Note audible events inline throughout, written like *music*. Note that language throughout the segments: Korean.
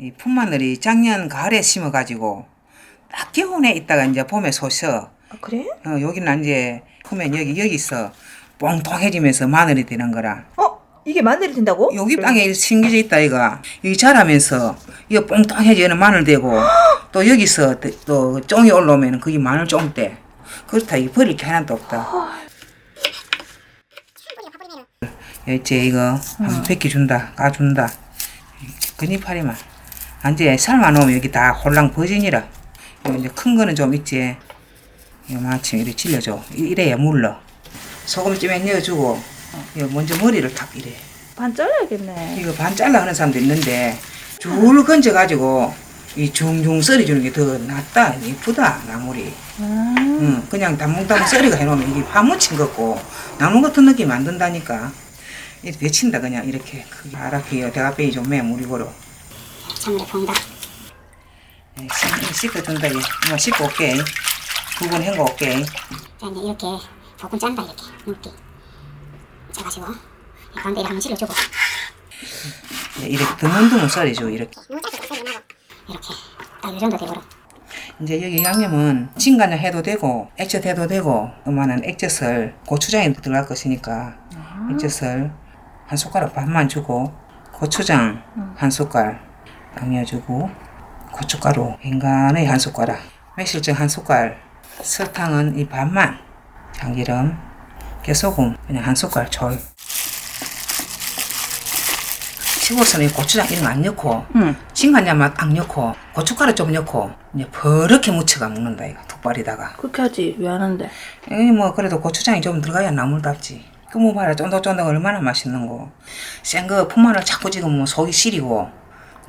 이 풋마늘이 작년 가을에 심어가지고 딱 겨우내 있다가 이제 봄에 솟어. 아, 그래? 어, 여기는 이제 보면 여기 여기서 뽕통해지면서 마늘이 되는 거라. 어? 이게 마늘이 된다고? 여기 땅에 심겨져 있다 이가 여기 자라면서 이거 뽕통해지는 마늘 되고 *gasps* 또 여기서 또- 또 쫑이 올라오면 그게 마늘 쫑대. 그렇다 이 버릴 게 하나도 없다. 이제 이거 한번 벗겨준다, 까준다. 근이파리만. 이제 삶아 놓으면 여기 다 홀랑 버진이라. 이거 이제 큰 거는 좀 있지. 마침 이렇게 질려줘. 이- 이래야 물러. 소금 좀 넣어주고, 이거 먼저 머리를 탁 이래. 반 잘라야겠네. 이거 반 잘라 하는 사람도 있는데, 줄 건져가지고, 이 중중 썰이 주는 게 더 낫다. 이쁘다, 나물이. 음. 응, 그냥 담뭉담뭉 썰이가 해놓으면 이게 파묻힌 거고, 나무 같은 느낌 안 든다니까. 이렇게 데친다, 그냥 이렇게. 아랍히 대가빼이 좀 매, 무리고로. 예, 씻- 씻어준다, 얘. 엄마 씻고 올게. 두번 헹궈 올게. 자, 이제 이렇게 조금 짠다, 이렇게. 눕게. 짜가지고, 이 가운데를 한번 실어주고, 예, 이렇게 드문드문 썰이죠, 이렇게. 이렇게. 딱 이 정도 되도록. 이제 여기 양념은 진간장 해도 되고 액젓 해도 되고 그만한 액젓을 고추장에 들어갈 것이니까 액젓을 한 숟가락 반만 주고 고추장 한 숟갈 당겨주고 고춧가루 인간의 한 숟가락 매실청 한 숟갈 설탕은 이 반만 참기름 깨소금 그냥 한 숟갈 졸 치고서는 이 고추장 이런 거 안 넣고 응. 진간장 맛딱 넣고 고춧가루 좀 넣고 이제 버렇게 무쳐가 먹는다 이거. 툭발에다가. 그렇게 하지. 왜안 한대? 에이 뭐 그래도 고추장이 좀 들어가야 나물답지. 그뭐 봐라. 쫀득쫀득 얼마나 맛있는 거. 센거 풋마늘 자꾸 지금 뭐 속이 시리고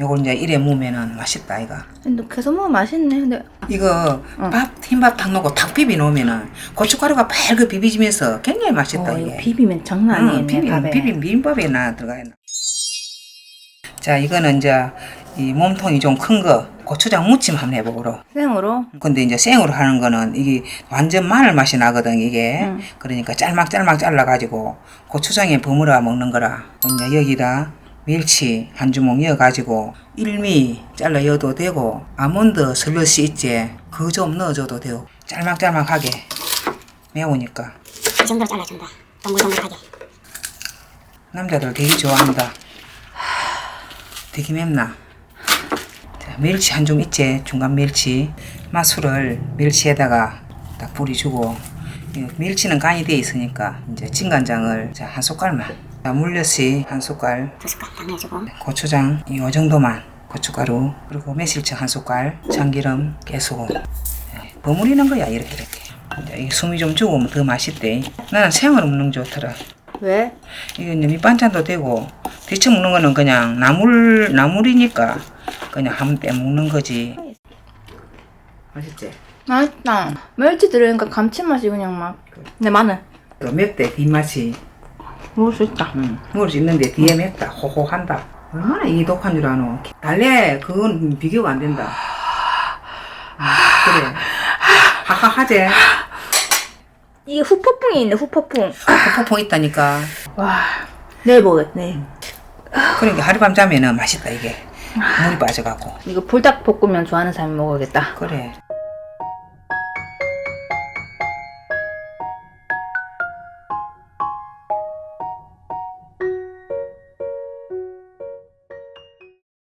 요걸 이제 이래 무면은 맛있다 이거 근데 계속 먹으면 맛있네. 근데 이거 어. 밥 흰밥 탁 넣고 탁 비비 놓으면은 고춧가루가 밝게 비비지면서 굉장히 맛있다 어, 이거 이게 비비면 장난 아니네. 응, 비빔, 밥에. 비빔 비빔밥에 나 들어가 있나. 자, 이거는 이제 이 몸통이 좀 큰 거 고추장 무침 한번 해보고로. 생으로. 근데 이제 생으로 하는 거는 이게 완전 마늘 맛이 나거든 이게. 응. 그러니까 짤막짤막 잘라가지고 고추장에 버무려 먹는 거라. 이제 여기다 멸치 한 주먹 넣어가지고 일미 잘라 넣어도 되고 아몬드 슬러시 있지 그거 좀 넣어줘도 되고 짤막짤막하게 매우니까 이 정도로 잘라준다. 동글동글하게. 남자들 되게 좋아한다. 되게 맵나? 자, 멸치 한 줌 있지? 중간 멸치. 맛술을 멸치에다가 딱 뿌리주고, 이 멸치는 간이 돼 있으니까, 이제 진간장을 자, 한 숟갈만. 자, 물엿이 한 숟갈, 두 숟갈 딱 넣어주고, 고추장 이 정도만, 고춧가루, 그리고 매실청 한 숟갈, 참기름, 깨소금. 예, 버무리는 거야, 이렇게, 이렇게. 이 숨이 좀 죽으면 더 맛있대. 나는 생으로 먹는 게 좋더라. 왜? 이게 이제 밑반찬도 되고 데쳐 먹는 거는 그냥 나물 나물이니까 그냥 한번 빼 먹는 거지. 맛있지? 맛있다. 멸치 들으니까 감칠맛이 그냥 막. 근데 마늘. 또 맵대 뒷맛이 먹을 수 있다. 응. 먹을 수 있는데 뒤에 맵다 호호한다. 얼마나 이 독한 줄 아노? 달래 그건 비교가 안 된다. 음, 그래. 하하하제. 이게 후폭풍이 있네, 후폭풍. 포포 있다니까. 와. 내일 먹겠네. 그러니까 하룻밤 자면은 맛있다 이게. 물이 빠져갖고. 이거 불닭 볶으면 좋아하는 사람이 먹어야겠다. 그래.